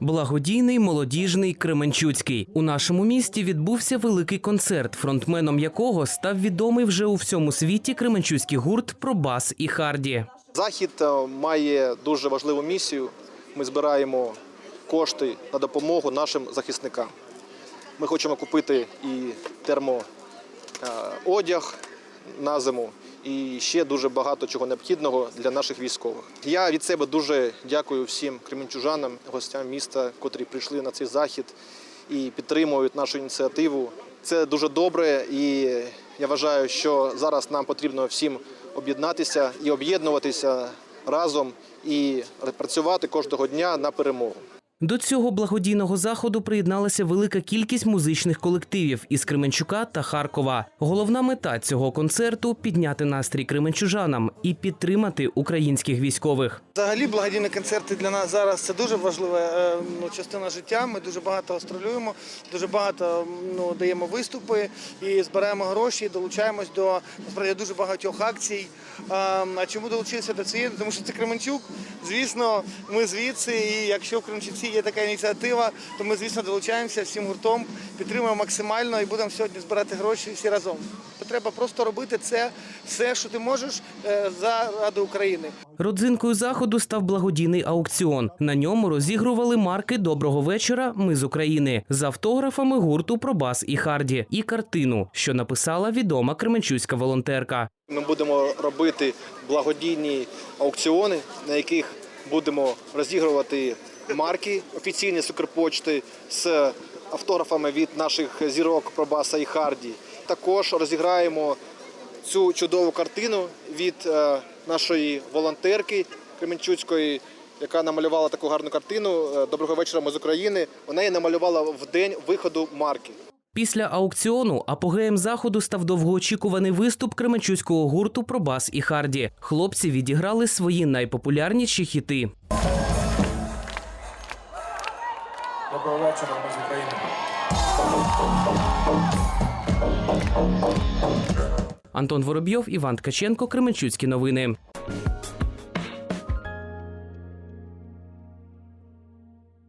Благодійний молодіжний Кременчуцький у нашому місті відбувся великий концерт, фронтменом якого став відомий вже у всьому світі кременчуцький гурт Пробас і Харді. Захід е, має дуже важливу місію. Ми збираємо кошти на допомогу нашим захисникам. Ми хочемо купити і термоодяг на зиму, і ще дуже багато чого необхідного для наших військових. Я від себе дуже дякую всім кременчужанам, гостям міста, котрі прийшли на цей захід і підтримують нашу ініціативу. Це дуже добре, і я вважаю, що зараз нам потрібно всім об'єднатися і об'єднуватися разом і працювати кожного дня на перемогу. До цього благодійного заходу приєдналася велика кількість музичних колективів із Кременчука та Харкова. Головна мета цього концерту підняти настрій кременчужанам і підтримати українських військових. Взагалі благодійні концерти для нас зараз це дуже важлива е, ну, частина життя. Ми дуже багато гастролюємо, дуже багато ну, даємо виступи і збираємо гроші, і долучаємось до насправді дуже багатьох акцій. А, а чому долучилися до цієї? Тому що це Кременчук. Звісно, ми звідси, і якщо в Кременчуці є така ініціатива, то ми, звісно, долучаємося всім гуртом, підтримуємо максимально і будемо сьогодні збирати гроші всі разом. Треба просто робити це все, що ти можеш е, заради України. Родзинкою заходу став благодійний аукціон. На ньому розігрували марки Доброго вечора. Ми з України з автографами гурту Пробас і Харді і картину, що написала відома кременчуцька волонтерка. Ми будемо робити благодійні аукціони, на яких будемо розігрувати марки офіційні з з автографами від наших зірок Пробаса і Харді. Також розіграємо цю чудову картину від е, нашої волонтерки Кременчуцької, яка намалювала таку гарну картину. е, Доброго вечора, ми з України. Вона її намалювала в день виходу марки. Після аукціону апогеєм заходу став довгоочікуваний виступ кременчуцького гурту Пробас і Харді. Хлопці відіграли свої найпопулярніші хіти. Доброго вечора, ми з України. Антон Воробйов, Іван Ткаченко, Кременчуцькі новини.